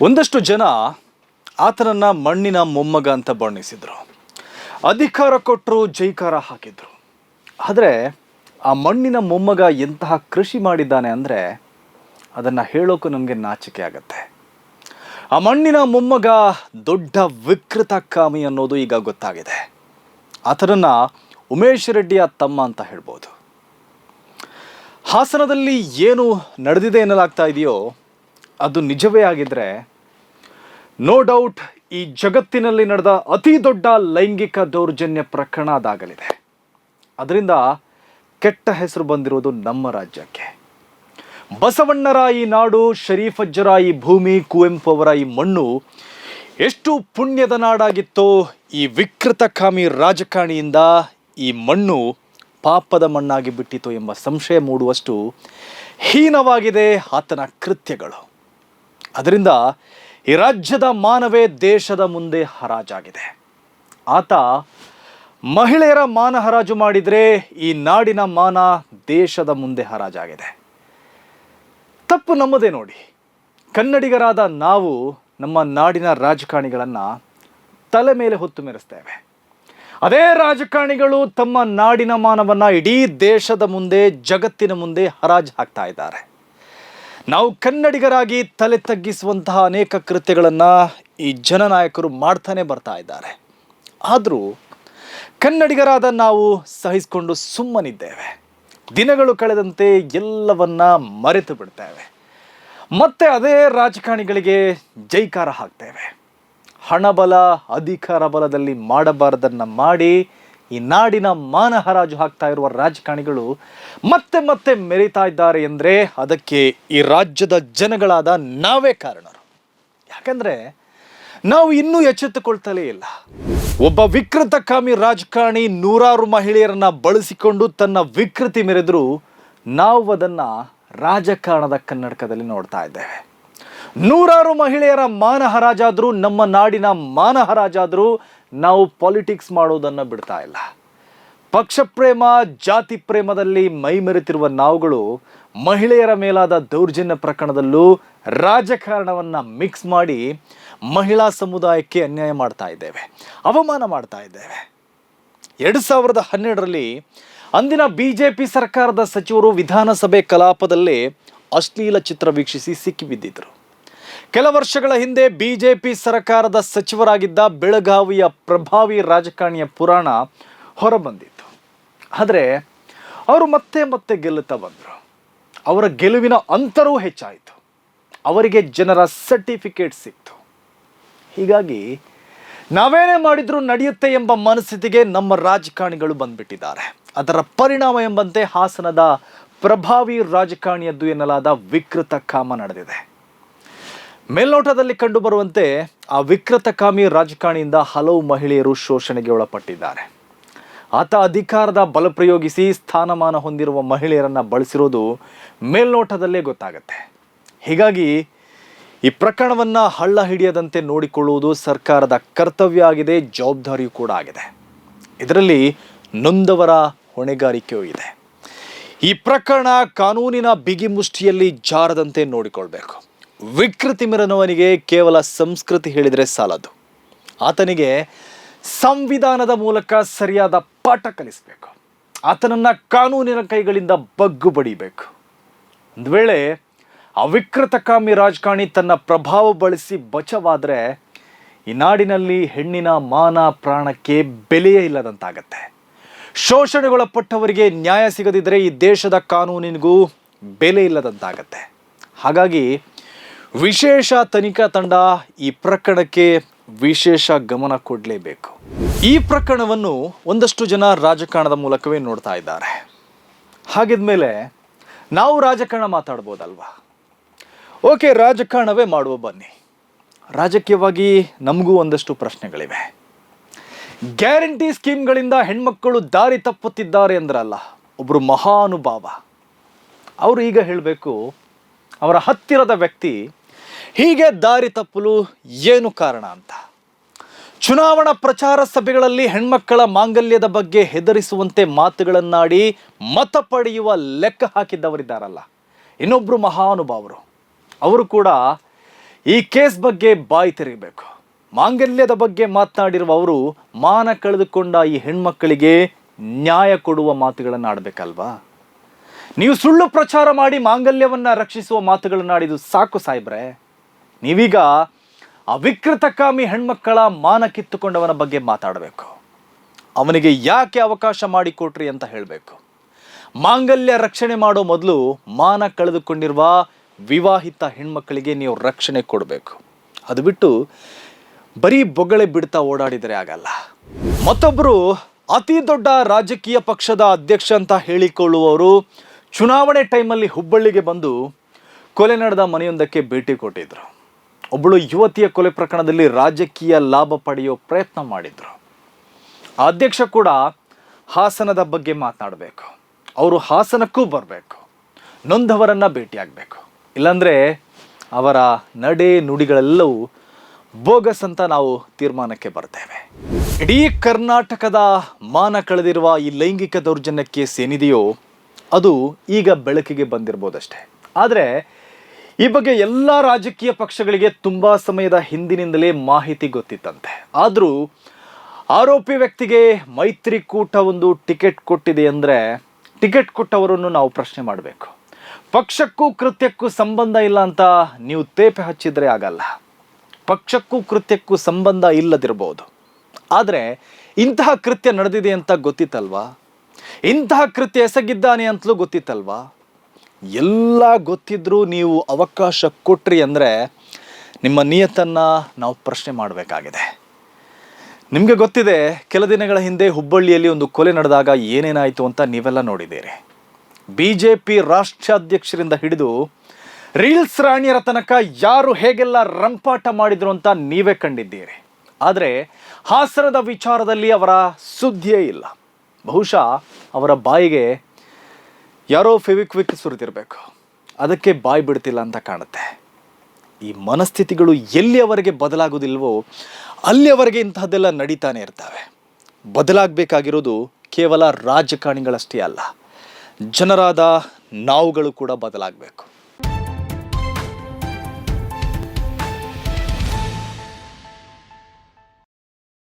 ಒಂದಷ್ಟು ಜನ ಆತನನ್ನ ಮಣ್ಣಿನ ಮೊಮ್ಮಗ ಅಂತ ಬಣ್ಣಿಸಿದ್ರು. ಅಧಿಕಾರ ಕೊಟ್ಟರು ಜೈಕಾರ ಹಾಕಿದ್ರು. ಆದರೆ ಆ ಮಣ್ಣಿನ ಮೊಮ್ಮಗ ಎಂತಹ ಕೃಷಿ ಮಾಡಿದ್ದಾನೆ ಅಂದರೆ ಅದನ್ನು ಹೇಳೋಕ್ಕೂ ನಮಗೆ ನಾಚಿಕೆ ಆಗುತ್ತೆ. ಆ ಮಣ್ಣಿನ ಮೊಮ್ಮಗ ದೊಡ್ಡ ವಿಕೃತ ಕಾಮಿ ಅನ್ನೋದು ಈಗ ಗೊತ್ತಾಗಿದೆ. ಆತನನ್ನ ಉಮೇಶ್ ರೆಡ್ಡಿಯ ತಮ್ಮ ಅಂತ ಹೇಳ್ಬೋದು. ಹಾಸನದಲ್ಲಿ ಏನು ನಡೆದಿದೆ ಎನ್ನಲಾಗ್ತಾ ಇದೆಯೋ ಅದು ನಿಜವೇ ಆಗಿದ್ರೆ ನೋ ಡೌಟ್ ಈ ಜಗತ್ತಿನಲ್ಲಿ ನಡೆದ ಅತಿ ದೊಡ್ಡ ಲೈಂಗಿಕ ದೌರ್ಜನ್ಯ ಪ್ರಕರಣ ಅದಾಗಲಿದೆ. ಅದರಿಂದ ಕೆಟ್ಟ ಹೆಸರು ಬಂದಿರೋದು ನಮ್ಮ ರಾಜ್ಯಕ್ಕೆ. ಬಸವಣ್ಣರ ಈ ನಾಡು ಶರೀಫಜ್ಜರ ಈ ಭೂಮಿ, ಕುವೆಂಪು ಅವರ ಈ ಮಣ್ಣು ಎಷ್ಟು ಪುಣ್ಯದ ನಾಡಾಗಿತ್ತೋ ಈ ವಿಕೃತಕಾಮಿ ರಾಜಕಾರಣಿಯಿಂದ ಈ ಮಣ್ಣು ಪಾಪದ ಮಣ್ಣಾಗಿ ಬಿಟ್ಟಿತು ಎಂಬ ಸಂಶಯ ಮೂಡುವಷ್ಟು ಹೀನವಾಗಿದೆ ಆತನ ಕೃತ್ಯಗಳು. ಅದರಿಂದ ಈ ರಾಜ್ಯದ ಮಾನವೇ ದೇಶದ ಮುಂದೆ ಹರಾಜಾಗಿದೆ. ಆತ ಮಹಿಳೆಯರ ಮಾನ ಹರಾಜು ಮಾಡಿದರೆ ಈ ನಾಡಿನ ಮಾನ ದೇಶದ ಮುಂದೆ ಹರಾಜಾಗಿದೆ. ತಪ್ಪು ನಮ್ಮದೇ ನೋಡಿ. ಕನ್ನಡಿಗರಾದ ನಾವು ನಮ್ಮ ನಾಡಿನ ರಾಜಕಾರಣಿಗಳನ್ನು ತಲೆ ಮೇಲೆ ಹೊತ್ತು ಮೆರೆಸ್ತೇವೆ. ಅದೇ ರಾಜಕಾರಣಿಗಳು ತಮ್ಮ ನಾಡಿನ ಮಾನವನ್ನು ಇಡೀ ದೇಶದ ಮುಂದೆ, ಜಗತ್ತಿನ ಮುಂದೆ ಹರಾಜು ಹಾಕ್ತಾ ಇದ್ದಾರೆ. ನಾವು ಕನ್ನಡಿಗರಾಗಿ ತಲೆ ತಗ್ಗಿಸುವಂತಹ ಅನೇಕ ಕೃತ್ಯಗಳನ್ನು ಈ ಜನನಾಯಕರು ಮಾಡ್ತಾನೆ ಬರ್ತಾ ಇದ್ದಾರೆ. ಆದರೂ ಕನ್ನಡಿಗರಾದ ನಾವು ಸಹಿಸಿಕೊಂಡು ಸುಮ್ಮನಿದ್ದೇವೆ. ದಿನಗಳು ಕಳೆದಂತೆ ಎಲ್ಲವನ್ನ ಮರೆತು ಬಿಡ್ತೇವೆ. ಮತ್ತೆ ಅದೇ ರಾಜಕಾರಣಿಗಳಿಗೆ ಜೈಕಾರ ಹಾಕ್ತೇವೆ. ಹಣಬಲ, ಅಧಿಕಾರ ಬಲದಲ್ಲಿ ಮಾಡಬಾರದನ್ನ ಮಾಡಿ ಈ ನಾಡಿನ ಮಾನ ಹರಾಜು ಹಾಕ್ತಾ ಇರುವ ರಾಜಕಾರಣಿಗಳು ಮತ್ತೆ ಮತ್ತೆ ಮೆರಿತಾ ಇದ್ದಾರೆ ಎಂದರೆ ಅದಕ್ಕೆ ಈ ರಾಜ್ಯದ ಜನಗಳಾದ ನಾವೇ ಕಾರಣರು. ಯಾಕಂದರೆ ನಾವು ಇನ್ನೂ ಎಚ್ಚೆತ್ತುಕೊಳ್ತಲೇ ಇಲ್ಲ. ಒಬ್ಬ ವಿಕೃತಕಾಮಿ ರಾಜಕಾರಣಿ ನೂರಾರು ಮಹಿಳೆಯರನ್ನ ಬಳಸಿಕೊಂಡು ತನ್ನ ವಿಕೃತಿ ಮೆರೆದ್ರು ನಾವು ಅದನ್ನು ರಾಜಕಾರಣದ ಕನ್ನಡಕದಲ್ಲಿ ನೋಡ್ತಾ ಇದ್ದೇವೆ. ನೂರಾರು ಮಹಿಳೆಯರ ಮಾನಹರಾಜಾದರೂ, ನಮ್ಮ ನಾಡಿನ ಮಾನ ಹರಾಜಾದ್ರೂ ನಾವು ಪಾಲಿಟಿಕ್ಸ್ ಮಾಡೋದನ್ನು ಬಿಡ್ತಾ ಇಲ್ಲ. ಪಕ್ಷ ಪ್ರೇಮ ಜಾತಿ ಪ್ರೇಮದಲ್ಲಿ ಮೈಮೆರೆತಿರುವ ನಾವುಗಳು ಮಹಿಳೆಯರ ಮೇಲಾದ ದೌರ್ಜನ್ಯ ಪ್ರಕರಣದಲ್ಲೂ ರಾಜಕಾರಣವನ್ನು ಮಿಕ್ಸ್ ಮಾಡಿ ಮಹಿಳಾ ಸಮುದಾಯಕ್ಕೆ ಅನ್ಯಾಯ ಮಾಡ್ತಾ ಇದ್ದೇವೆ, ಅವಮಾನ ಮಾಡ್ತಾ ಇದ್ದೇವೆ. ಎರಡು ಸಾವಿರದ ಹನ್ನೆರಡರಲ್ಲಿ ಅಂದಿನ ಬಿ ಜೆ ಪಿ ಸರ್ಕಾರದ ಸಚಿವರು ವಿಧಾನಸಭೆ ಕಲಾಪದಲ್ಲಿ ಅಶ್ಲೀಲ ಚಿತ್ರ ವೀಕ್ಷಿಸಿ ಸಿಕ್ಕಿಬಿದ್ದಿದ್ರು. ಕೆಲ ವರ್ಷಗಳ ಹಿಂದೆ ಬಿಜೆಪಿ ಸರ್ಕಾರದ ಸಚಿವರಾಗಿದ್ದ ಬೆಳಗಾವಿಯ ಪ್ರಭಾವಿ ರಾಜಕಾರಣಿಯ ಪುರಾಣ ಹೊರಬಂದಿತ್ತು. ಆದರೆ ಅವರು ಮತ್ತೆ ಮತ್ತೆ ಗೆಲ್ಲುತ್ತಾ ಬಂದರು. ಅವರ ಗೆಲುವಿನ ಅಂತರವೂ ಹೆಚ್ಚಾಯಿತು. ಅವರಿಗೆ ಜನರ ಸರ್ಟಿಫಿಕೇಟ್ ಸಿಕ್ತು. ಹೀಗಾಗಿ ನಾವೇನೇ ಮಾಡಿದರೂ ನಡೆಯುತ್ತೆ ಎಂಬ ಮನಸ್ಥಿತಿಗೆ ನಮ್ಮ ರಾಜಕಾರಣಿಗಳು ಬಂದ್ಬಿಟ್ಟಿದ್ದಾರೆ. ಅದರ ಪರಿಣಾಮ ಎಂಬಂತೆ ಹಾಸನದ ಪ್ರಭಾವಿ ರಾಜಕಾರಣಿಯದ್ದು ಎನ್ನಲಾದ ವಿಕೃತ ಕಾಮ ನಡೆದಿದೆ. ಮೇಲ್ನೋಟದಲ್ಲಿ ಕಂಡುಬರುವಂತೆ ಆ ವಿಕೃತಕಾಮಿ ರಾಜಕಾರಣಿಯಿಂದ ಹಲವು ಮಹಿಳೆಯರು ಶೋಷಣೆಗೆ ಒಳಪಟ್ಟಿದ್ದಾರೆ. ಆತ ಅಧಿಕಾರದ ಬಲ ಪ್ರಯೋಗಿಸಿ ಸ್ಥಾನಮಾನ ಹೊಂದಿರುವ ಮಹಿಳೆಯರನ್ನ ಬಳಸಿರೋದು ಮೇಲ್ನೋಟದಲ್ಲೇ ಗೊತ್ತಾಗತ್ತೆ. ಹೀಗಾಗಿ ಈ ಪ್ರಕರಣವನ್ನ ಹಳ್ಳ ಹಿಡಿಯದಂತೆ ನೋಡಿಕೊಳ್ಳುವುದು ಸರ್ಕಾರದ ಕರ್ತವ್ಯ ಆಗಿದೆ, ಜವಾಬ್ದಾರಿಯೂ ಕೂಡ ಆಗಿದೆ. ಇದರಲ್ಲಿ ನೊಂದವರ ಹೊಣೆಗಾರಿಕೆಯೂ ಇದೆ. ಈ ಪ್ರಕರಣ ಕಾನೂನಿನ ಬಿಗಿ ಮುಷ್ಟಿಯಲ್ಲಿ ಜಾರದಂತೆ ನೋಡಿಕೊಳ್ಬೇಕು. ವಿಕೃತಿ ಮಿರನವನಿಗೆ ಕೇವಲ ಸಂಸ್ಕೃತಿ ಹೇಳಿದರೆ ಸಾಲದು. ಆತನಿಗೆ ಸಂವಿಧಾನದ ಮೂಲಕ ಸರಿಯಾದ ಪಾಠ ಕಲಿಸಬೇಕು. ಆತನನ್ನು ಕಾನೂನಿನ ಕೈಗಳಿಂದ ಬಗ್ಗು ಬಡಿಬೇಕು. ಒಂದು ವೇಳೆ ಅವಿಕೃತ ಕಾಮಿ ರಾಜಕಾರಣಿ ತನ್ನ ಪ್ರಭಾವ ಬಳಸಿ ಬಚವಾದರೆ ಈ ನಾಡಿನಲ್ಲಿ ಹೆಣ್ಣಿನ ಮಾನ ಪ್ರಾಣಕ್ಕೆ ಬೆಲೆಯೇ ಇಲ್ಲದಂತಾಗತ್ತೆ. ಶೋಷಣೆಗೊಳಪಟ್ಟವರಿಗೆ ನ್ಯಾಯ ಸಿಗದಿದ್ದರೆ ಈ ದೇಶದ ಕಾನೂನಿನಿಗೂ ಬೆಲೆ ಇಲ್ಲದಂತಾಗತ್ತೆ. ಹಾಗಾಗಿ ವಿಶೇಷ ತನಿಖಾ ತಂಡ ಈ ಪ್ರಕರಣಕ್ಕೆ ವಿಶೇಷ ಗಮನ ಕೊಡಲೇಬೇಕು. ಈ ಪ್ರಕರಣವನ್ನು ಒಂದಷ್ಟು ಜನ ರಾಜಕಾರಣದ ಮೂಲಕವೇ ನೋಡ್ತಾ ಇದ್ದಾರೆ. ಹಾಗಿದ್ಮೇಲೆ ನಾವು ರಾಜಕಾರಣ ಮಾತಾಡ್ಬೋದಲ್ವಾ? ಓಕೆ, ರಾಜಕಾರಣವೇ ಮಾಡುವ ಬನ್ನಿ. ರಾಜಕೀಯವಾಗಿ ನಮಗೂ ಒಂದಷ್ಟು ಪ್ರಶ್ನೆಗಳಿವೆ. ಗ್ಯಾರಂಟಿ ಸ್ಕೀಮ್ಗಳಿಂದ ಹೆಣ್ಮಕ್ಕಳು ದಾರಿ ತಪ್ಪುತ್ತಿದ್ದಾರೆ ಅಂದ್ರಲ್ಲ ಒಬ್ಬರು ಮಹಾನುಭಾವ. ಅವರು ಈಗ ಹೇಳಬೇಕು, ಅವರ ಹತ್ತಿರದ ವ್ಯಕ್ತಿ ಹೀಗೆ ದಾರಿ ತಪ್ಪಲು ಏನು ಕಾರಣ ಅಂತ? ಚುನಾವಣಾ ಪ್ರಚಾರ ಸಭೆಗಳಲ್ಲಿ ಹೆಣ್ಮಕ್ಕಳ ಮಾಂಗಲ್ಯದ ಬಗ್ಗೆ ಹೆದರಿಸುವಂತೆ ಮಾತುಗಳನ್ನಾಡಿ ಮತ ಪಡೆಯುವ ಲೆಕ್ಕ ಹಾಕಿದ್ದವರಿದ್ದಾರಲ್ಲ. ಇನ್ನೊಬ್ಬರು ಮಹಾನುಭಾವರು. ಅವರು ಕೂಡ ಈ ಕೇಸ್ ಬಗ್ಗೆ ಬಾಯಿ ತೆರೆಯಬೇಕು ಮಾಂಗಲ್ಯದ ಬಗ್ಗೆ ಮಾತನಾಡಿರುವ ಅವರು, ಮಾನ ಕಳೆದುಕೊಂಡ ಈ ಹೆಣ್ಮಕ್ಕಳಿಗೆ ನ್ಯಾಯ ಕೊಡುವ ಮಾತುಗಳನ್ನು ಆಡಬೇಕಲ್ವಾ ನೀವು ಸುಳ್ಳು ಪ್ರಚಾರ ಮಾಡಿ ಮಾಂಗಲ್ಯವನ್ನು ರಕ್ಷಿಸುವ ಮಾತುಗಳನ್ನು ಆಡಿದ್ದು ಸಾಕು ಸಾಯ್ಬ್ರೆ ನೀವೀಗ ಅವಿಕೃತಕಾಮಿ ವಿಕೃತಕಾಮಿ ಹೆಣ್ಮಕ್ಕಳ ಮಾನ ಕಿತ್ತುಕೊಂಡವನ ಬಗ್ಗೆ ಮಾತಾಡಬೇಕು. ಅವನಿಗೆ ಯಾಕೆ ಅವಕಾಶ ಮಾಡಿಕೊಟ್ರಿ ಅಂತ ಹೇಳಬೇಕು. ಮಾಂಗಲ್ಯ ರಕ್ಷಣೆ ಮಾಡೋ ಮೊದಲು ಮಾನ ಕಳೆದುಕೊಂಡಿರುವ ವಿವಾಹಿತ ಹೆಣ್ಮಕ್ಕಳಿಗೆ ನೀವು ರಕ್ಷಣೆ ಕೊಡಬೇಕು. ಅದು ಬಿಟ್ಟು ಬರೀ ಬೊಗಳೆ ಬಿಡ್ತಾ ಓಡಾಡಿದರೆ ಆಗಲ್ಲ. ಮತ್ತೊಬ್ಬರು ಅತಿ ದೊಡ್ಡ ರಾಜಕೀಯ ಪಕ್ಷದ ಅಧ್ಯಕ್ಷ ಅಂತ ಹೇಳಿಕೊಳ್ಳುವವರು ಚುನಾವಣೆ ಟೈಮಲ್ಲಿ ಹುಬ್ಬಳ್ಳಿಗೆ ಬಂದು ಕೊಲೆ ನಡೆದ ಮನೆಯೊಂದಕ್ಕೆ ಭೇಟಿ ಕೊಟ್ಟಿದ್ರು. ಒಬ್ಬಳು ಯುವತಿಯ ಕೊಲೆ ಪ್ರಕರಣದಲ್ಲಿ ರಾಜಕೀಯ ಲಾಭ ಪಡೆಯೋ ಪ್ರಯತ್ನ ಮಾಡಿದ್ರು. ಅಧ್ಯಕ್ಷ ಕೂಡ ಹಾಸನದ ಬಗ್ಗೆ ಮಾತನಾಡಬೇಕು. ಅವರು ಹಾಸನಕ್ಕೂ ಬರಬೇಕು. ನೊಂದವರನ್ನು ಭೇಟಿಯಾಗಬೇಕು. ಇಲ್ಲಾಂದರೆ ಅವರ ನಡೆ ನುಡಿಗಳೆಲ್ಲವೂ ಬೋಗಸ್ ಅಂತ ನಾವು ತೀರ್ಮಾನಕ್ಕೆ ಬರ್ತೇವೆ. ಇಡೀ ಕರ್ನಾಟಕದ ಮಾನ ಕಳೆದಿರುವ ಈ ಲೈಂಗಿಕ ದೌರ್ಜನ್ಯ ಕೇಸ್ ಏನಿದೆಯೋ ಅದು ಈಗ ಬೆಳಕಿಗೆ ಬಂದಿರ್ಬೋದಷ್ಟೇ. ಆದರೆ ಈ ಬಗ್ಗೆ ಎಲ್ಲ ರಾಜಕೀಯ ಪಕ್ಷಗಳಿಗೆ ತುಂಬಾ ಸಮಯದ ಹಿಂದಿನಿಂದಲೇ ಮಾಹಿತಿ ಗೊತ್ತಿತ್ತಂತೆ. ಆದರೂ ಆರೋಪಿ ವ್ಯಕ್ತಿಗೆ ಮೈತ್ರಿಕೂಟ ಒಂದು ಟಿಕೆಟ್ ಕೊಟ್ಟಿದೆ ಅಂದರೆ ಟಿಕೆಟ್ ಕೊಟ್ಟವರನ್ನು ನಾವು ಪ್ರಶ್ನೆ ಮಾಡಬೇಕು. ಪಕ್ಷಕ್ಕೂ ಕೃತ್ಯಕ್ಕೂ ಸಂಬಂಧ ಇಲ್ಲ ಅಂತ ನೀವು ತೇಪೆ ಹಚ್ಚಿದ್ರೆ ಆಗಲ್ಲ. ಪಕ್ಷಕ್ಕೂ ಕೃತ್ಯಕ್ಕೂ ಸಂಬಂಧ ಇಲ್ಲದಿರಬಹುದು. ಆದರೆ ಇಂತಹ ಕೃತ್ಯ ನಡೆದಿದೆ ಅಂತ ಗೊತ್ತಿತ್ತಲ್ವಾ? ಇಂತಹ ಕೃತ್ಯ ಎಸಗಿದ್ದಾನೆ ಅಂತಲೂ ಗೊತ್ತಿತ್ತಲ್ವಾ? ಎಲ್ಲ ಗೊತ್ತಿದ್ದರೂ ನೀವು ಅವಕಾಶ ಕೊಟ್ರಿ ಅಂದರೆ ನಿಮ್ಮ ನಿಯತ್ತನ್ನು ನಾವು ಪ್ರಶ್ನೆ ಮಾಡಬೇಕಾಗಿದೆ. ನಿಮಗೆ ಗೊತ್ತಿದೆ, ಕೆಲ ದಿನಗಳ ಹಿಂದೆ ಹುಬ್ಬಳ್ಳಿಯಲ್ಲಿ ಒಂದು ಕೊಲೆ ನಡೆದಾಗ ಏನೇನಾಯಿತು ಅಂತ ನೀವೆಲ್ಲ ನೋಡಿದ್ದೀರಿ. ಬಿ ಜೆ ಪಿ ರಾಷ್ಟ್ರಾಧ್ಯಕ್ಷರಿಂದ ಹಿಡಿದು ರೀಲ್ಸ್ ರಾಣಿಯರ ತನಕ ಯಾರು ಹೇಗೆಲ್ಲ ರಂಪಾಟ ಮಾಡಿದ್ರು ಅಂತ ನೀವೇ ಕಂಡಿದ್ದೀರಿ. ಆದರೆ ಹಾಸನದ ವಿಚಾರದಲ್ಲಿ ಅವರ ಸುದ್ದಿಯೇ ಇಲ್ಲ. ಬಹುಶಃ ಅವರ ಬಾಯಿಗೆ ಯಾರೋ ಫೆವಿಕ್ವಿಕ್ ಸುರಿದಿರಬೇಕು. ಅದಕ್ಕೆ ಬಾಯಿ ಬಿಡ್ತಿಲ್ಲ ಅಂತ ಕಾಣುತ್ತೆ. ಈ ಮನಸ್ಥಿತಿಗಳು ಎಲ್ಲಿಯವರೆಗೆ ಬದಲಾಗೋದಿಲ್ವೋ ಅಲ್ಲಿಯವರೆಗೆ ಇಂತಹದ್ದೆಲ್ಲ ನಡೀತಾನೆ ಇರ್ತವೆ. ಬದಲಾಗಬೇಕಾಗಿರೋದು ಕೇವಲ ರಾಜಕಾರಣಿಗಳಷ್ಟೇ ಅಲ್ಲ. ಜನರಾದ ನಾವುಗಳು ಕೂಡ ಬದಲಾಗಬೇಕು.